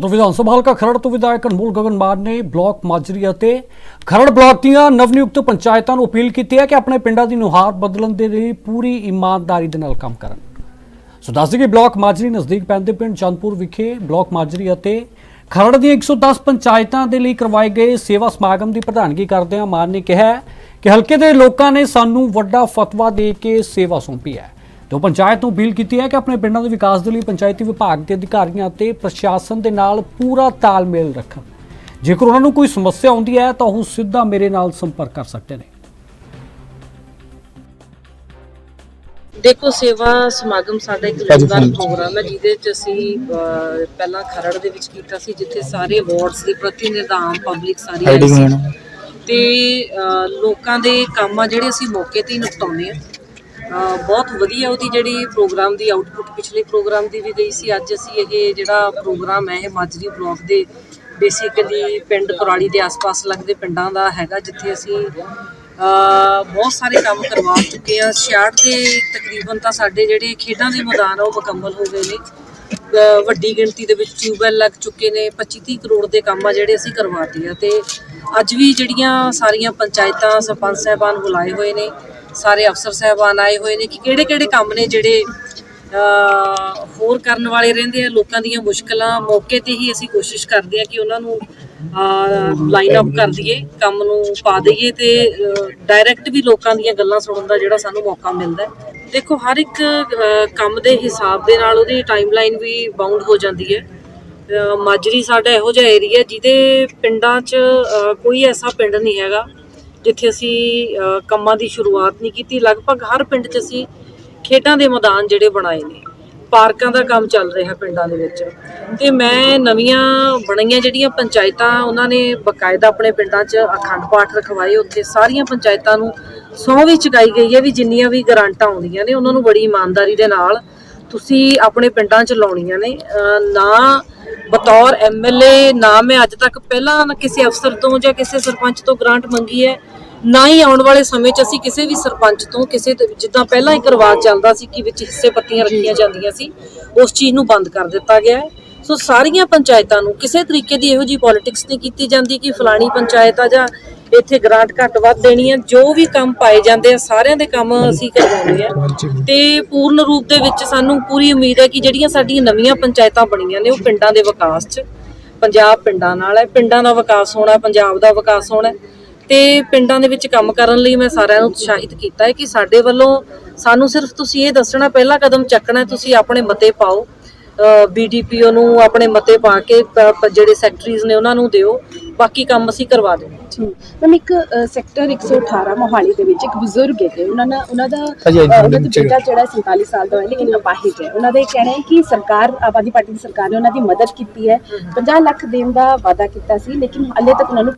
ਤਾਂ ਵਿਧਾਨ ਸਭਾ ਹਲਕਾ ਖਰੜ ਤੋਂ ਵਿਧਾਇਕ ਅਨਮੋਲ ਗਗਨ ਮਾਨ ਨੇ ਬਲਾਕ ਮਾਜਰੀ ਅਤੇ ਖਰੜ ਬਲਾਕ ਦੀਆਂ ਨਵਨਿਯੁਕਤ ਪੰਚਾਇਤਾਂ ਨੂੰ ਅਪੀਲ ਕੀਤੀ ਹੈ ਕਿ ਆਪਣੇ ਪਿੰਡਾਂ ਦੀ ਨੁਹਾਰ ਬਦਲਣ ਦੇ ਲਈ ਪੂਰੀ ਇਮਾਨਦਾਰੀ ਦੇ ਨਾਲ ਕੰਮ ਕਰਨ। ਸੋ ਦੱਸਦੇ ਕਿ ਬਲਾਕ ਮਾਜਰੀ ਨਜ਼ਦੀਕ ਪੈਂਦੇ ਪਿੰਡ ਚੰਦਪੁਰ ਵਿਖੇ ਬਲਾਕ ਮਾਜਰੀ ਅਤੇ ਖਰੜ ਦੀਆਂ 110 ਪੰਚਾਇਤਾਂ ਦੇ ਲਈ ਕਰਵਾਏ ਗਏ ਸੇਵਾ ਸਮਾਗਮ ਦੀ ਪ੍ਰਧਾਨਗੀ ਕਰਦਿਆਂ ਮਾਨ ਨੇ ਕਿਹਾ ਕਿ ਹਲਕੇ ਦੇ ਲੋਕਾਂ ਨੇ ਸਾਨੂੰ ਵੱਡਾ ਫਤਵਾ ਦੇ ਕੇ ਸੇਵਾ ਸੌਂਪੀ ਹੈ। ਤੇ ਉਹ ਪੰਚਾਇਤ ਨੂੰ ਅਪੀਲ ਕੀਤੀ ਹੈ ਕਿ ਆਪਣੇ ਪਿੰਡਾਂ ਦੇ ਵਿਕਾਸ ਦੇ ਲਈ ਪੰਚਾਇਤੀ ਵਿਭਾਗ ਦੇ ਅਧਿਕਾਰੀਆਂ ਅਤੇ ਪ੍ਰਸ਼ਾਸਨ ਦੇ ਨਾਲ ਪੂਰਾ ਤਾਲਮੇਲ ਰੱਖਣ। ਜੇਕਰ ਉਹਨਾਂ ਨੂੰ ਕੋਈ ਸਮੱਸਿਆ ਆਉਂਦੀ ਹੈ ਤਾਂ ਉਹ ਸਿੱਧਾ ਮੇਰੇ ਨਾਲ ਸੰਪਰਕ ਕਰ ਸਕਦੇ ਨੇ। ਦੇਖੋ ਸੇਵਾ ਸਮਾਗਮ ਸਾਡਾ ਇੱਕ ਲਗਾਤਾਰ ਪ੍ਰੋਗਰਾਮ ਹੈ ਜਿਹਦੇ ਚ ਅਸੀਂ ਪਹਿਲਾਂ ਖਰੜ ਦੇ ਵਿੱਚ ਕੀਤਾ ਸੀ ਜਿੱਥੇ ਸਾਰੇ ਵਾਰਡਸ ਦੇ ਪ੍ਰਤੀਨਿਧਾਨ ਪਬਲਿਕ ਸਾਰੀ ਆਈ ਸੀ। ਤੇ ਲੋਕਾਂ ਦੇ ਕੰਮ ਆ ਜਿਹੜੇ ਅਸੀਂ ਮੌਕੇ ਤੇ ਹੀ ਨਿਪਟਾਉਂਦੇ ਆ ਬਹੁਤ ਵਧੀਆ ਉਹਦੀ ਜਿਹੜੀ ਪ੍ਰੋਗਰਾਮ ਦੀ ਆਊਟਪੁੱਟ ਪਿਛਲੇ ਪ੍ਰੋਗਰਾਮ ਦੀ ਵੀ ਗਈ ਸੀ। ਅੱਜ ਅਸੀਂ ਇਹ ਜਿਹੜਾ ਪ੍ਰੋਗਰਾਮ ਹੈ, ਇਹ ਮਾਜਰੀ ਬਲਾਕ ਦੇ ਬੇਸਿਕਲੀ ਪਿੰਡ ਕੁਰਾਲੀ ਦੇ ਆਸ-ਪਾਸ ਲੱਗਦੇ ਪਿੰਡਾਂ ਦਾ ਹੈਗਾ, ਜਿੱਥੇ ਅਸੀਂ ਬਹੁਤ ਸਾਰੇ ਕੰਮ ਕਰਵਾ ਚੁੱਕੇ ਆ 66 ਦੇ ਤਕਰੀਬਨ ਤਾਂ ਸਾਡੇ ਜਿਹੜੇ ਖੇਡਾਂ ਦੇ ਮੈਦਾਨ ਆ, ਉਹ ਮੁਕੰਮਲ ਹੋ ਗਏ ਨੇ। ਵੱਡੀ ਗਿਣਤੀ ਦੇ ਵਿੱਚ ਟਿਊਬਵੈਲ ਲੱਗ ਚੁੱਕੇ ਨੇ। 25-30 ਕਰੋੜ ਦੇ ਕੰਮ ਆ ਜਿਹੜੇ ਅਸੀਂ ਕਰਵਾਤੇ ਆ। ਤੇ ਅੱਜ ਵੀ ਜਿਹੜੀਆਂ ਸਾਰੀਆਂ ਪੰਚਾਇਤਾਂ, ਸਰਪੰਚ ਸਾਹਿਬਾਨ ਬੁਲਾਏ ਹੋਏ ਨੇ। ਸਾਰੇ ਅਫਸਰ ਸਾਹਿਬਾਨ ਆਏ ਹੋਏ ਨੇ ਕਿ ਕਿਹੜੇ-ਕਿਹੜੇ ਕੰਮ ਨੇ ਜਿਹੜੇ ਹੋਰ ਕਰਨ ਵਾਲੇ ਰਹਿੰਦੇ ਆ, ਲੋਕਾਂ ਦੀਆਂ ਮੁਸ਼ਕਲਾਂ ਮੌਕੇ ਤੇ ਹੀ ਅਸੀਂ ਕੋਸ਼ਿਸ਼ ਕਰਦੇ ਆ ਕਿ ਉਹਨਾਂ ਨੂੰ ਲਾਈਨ ਅਪ ਕਰ ਦਈਏ, ਕੰਮ ਨੂੰ ਪਾ ਦਈਏ ਤੇ ਡਾਇਰੈਕਟ ਵੀ ਲੋਕਾਂ ਦੀਆਂ ਗੱਲਾਂ ਸੁਣਨ ਦਾ ਜਿਹੜਾ ਸਾਨੂੰ ਮੌਕਾ ਮਿਲਦਾ ਦੇਖੋ, ਹਰ ਇੱਕ ਕੰਮ ਦੇ ਹਿਸਾਬ ਦੇ ਨਾਲ ਉਹਦੀ ਟਾਈਮਲਾਈਨ ਵੀ ਬਾਉਂਡ ਹੋ ਜਾਂਦੀ ਹੈ। ਮਾਜਰੀ ਸਾਡਾ ਇਹੋ ਜਿਹਾ ਏਰੀਆ ਜਿਹਦੇ ਪਿੰਡਾਂ 'ਚ ਕੋਈ ਐਸਾ ਪਿੰਡ ਨਹੀਂ ਹੈਗਾ ਜਿੱਥੇ ਅਸੀਂ ਕੰਮਾਂ ਦੀ ਸ਼ੁਰੂਆਤ ਨਹੀਂ ਕੀਤੀ। ਲਗਭਗ ਹਰ ਪਿੰਡ 'ਚ ਅਸੀਂ ਖੇਡਾਂ ਦੇ ਮੈਦਾਨ ਜਿਹੜੇ ਬਣਾਏ ਨੇ। ਪਾਰਕਾਂ ਦਾ ਕੰਮ ਚੱਲ ਰਿਹਾ ਪਿੰਡਾਂ ਦੇ ਵਿੱਚ। ਤੇ ਮੈਂ ਨਵੀਆਂ ਬਣਾਈਆਂ ਜਿਹੜੀਆਂ ਪੰਚਾਇਤਾਂ, ਉਹਨਾਂ ਨੇ ਬਕਾਇਦਾ ਆਪਣੇ ਪਿੰਡਾਂ 'ਚ ਅਖੰਡ ਪਾਠ ਰਖਵਾਏ। ਉੱਥੇ ਸਾਰੀਆਂ ਪੰਚਾਇਤਾਂ ਨੂੰ ਸਹੁੰ ਵੀ ਚੁਕਾਈ ਗਈ ਹੈ ਵੀ ਜਿੰਨੀਆਂ ਵੀ ਗਰਾਂਟਾਂ ਆਉਂਦੀਆਂ ਨੇ, ਉਹਨਾਂ ਨੂੰ ਬੜੀ ਇਮਾਨਦਾਰੀ ਦੇ ਨਾਲ ਤੁਸੀਂ ਆਪਣੇ ਪਿੰਡਾਂ 'ਚ ਲਾਉਣੀਆਂ ਨੇ। ਨਾ ਬਤੌਰ ਐਮਐਲਏ ਨਾ ਮੈਂ ਅੱਜ ਤੱਕ ਪਹਿਲਾਂ ਨਾ ਕਿਸੇ ਅਫਸਰ ਤੋਂ ਜਾਂ ਕਿਸੇ ਸਰਪੰਚ ਤੋਂ ਗ੍ਰਾਂਟ ਮੰਗੀ ਹੈ, ਨਾ ਹੀ ਆਉਣ ਵਾਲੇ ਸਮੇਂ 'ਚ ਅਸੀਂ ਕਿਸੇ ਵੀ ਸਰਪੰਚ ਤੋਂ ਕਿਸੇ ਤੇ- ਜਿੱਦਾਂ ਪਹਿਲਾਂ ਇੱਕ ਰਿਵਾਜ ਚੱਲਦਾ ਸੀ ਕਿ ਵਿੱਚ ਹਿੱਸੇ ਪੱਤੀਆਂ ਰੱਖੀਆਂ ਜਾਂਦੀਆਂ ਸੀ, ਉਸ ਚੀਜ਼ ਨੂੰ ਬੰਦ ਕਰ ਦਿੱਤਾ ਗਿਆ ਹੈ। ਸੋ ਸਾਰੀਆਂ ਪੰਚਾਇਤਾਂ ਨੂੰ ਕਿਸੇ ਤਰੀਕੇ ਦੀ ਇਹੋ ਜੀ ਪੋਲਿਟਿਕਸ ਨਹੀਂ ਕੀਤੀ ਜਾਂਦੀ ਕਿ ਫਲਾਣੀ ਪੰਚਾਇਤ ਆ ਜਾਂ ਇੱਥੇ ਗ੍ਰਾਂਟ ਘੱਟ ਵੱਧ ਦੇਣੀ ਹੈ ਜੋ ਵੀ ਕੰਮ ਪਾਏ ਜਾਂਦੇ ਆ, ਸਾਰਿਆਂ ਦੇ ਕੰਮ ਅਸੀਂ ਕਰਵਾਉਂਦੇ ਆ। ਤੇ ਪੂਰਨ ਰੂਪ ਦੇ ਵਿੱਚ ਸਾਨੂੰ ਪੂਰੀ ਉਮੀਦ ਹੈ ਕਿ ਜਿਹੜੀਆਂ ਸਾਡੀਆਂ ਨਵੀਆਂ ਪੰਚਾਇਤਾਂ ਬਣੀਆਂ ਨੇ, ਉਹ ਪਿੰਡਾਂ ਦੇ ਵਿਕਾਸ 'ਚ, ਪੰਜਾਬ ਪਿੰਡਾਂ ਨਾਲ ਹੈ। ਪਿੰਡਾਂ ਦਾ ਵਿਕਾਸ ਹੋਣਾ, ਪੰਜਾਬ ਦਾ ਵਿਕਾਸ ਹੋਣਾ ਹੈ। ਤੇ ਪਿੰਡਾਂ ਦੇ ਵਿੱਚ ਕੰਮ ਕਰਨ ਲਈ ਮੈਂ ਸਾਰਿਆਂ ਨੂੰ ਉਤਸ਼ਾਹਿਤ ਕੀਤਾ ਹੈ ਕਿ ਸਾਡੇ ਵੱਲੋਂ ਸਾਨੂੰ ਸਿਰਫ ਤੁਸੀਂ ਇਹ ਦੱਸਣਾ, ਪਹਿਲਾ ਕਦਮ ਚੱਕਣਾ ਤੁਸੀਂ ਆਪਣੇ ਮਤੇ ਪਾਓ। ਬੀਡੀਪੀਓ ਨੂੰ ਆਪਣੇ ਮਤੇ ਪਾ ਕੇ ਜਿਹੜੇ ਸੈਕਟਰੀਜ਼ ਨੇ ਉਹਨਾਂ ਨੂੰ ਦਿਓ। ਬਾਕੀ ਕੰਮ ਅਸੀਂ ਕਰਵਾ ਦੇਵਾਂਗੇ ਮੈਮ ਇੱਕ ਸੈਕਟਰ 118 ਮੋਹਾਲੀ ਦੇ ਵਿੱਚ ਇੱਕ ਬਜ਼ੁਰਗ ਹੈਗੇ। ਉਹਨਾਂ ਦਾ ਉਹਨਾਂ ਦਾ ਬੇਟਾ ਜਿਹੜਾ 47 ਸਾਲ ਦਾ ਹੈ ਲੇਕਿਨ ਅਪਾਹਿਜ ਹੈ। ਉਹਨਾਂ ਦਾ ਇਹ ਕਹਿਣਾ ਹੈ ਕਿ ਸਰਕਾਰ ਆਦਮੀ ਪਾਰਟੀ ਦੀ ਸਰਕਾਰ ਨੇ ਉਹਨਾਂ ਦੀ ਮਦਦ ਕੀਤੀ ਹੈ। 50 ਲੱਖ ਦੇਣ ਦਾ ਵਾਅਦਾ ਕੀਤਾ ਸੀ ਲੇਕਿਨ ਹਾਲੇ ਤੱਕ ਉਹਨਾਂ ਨੂੰ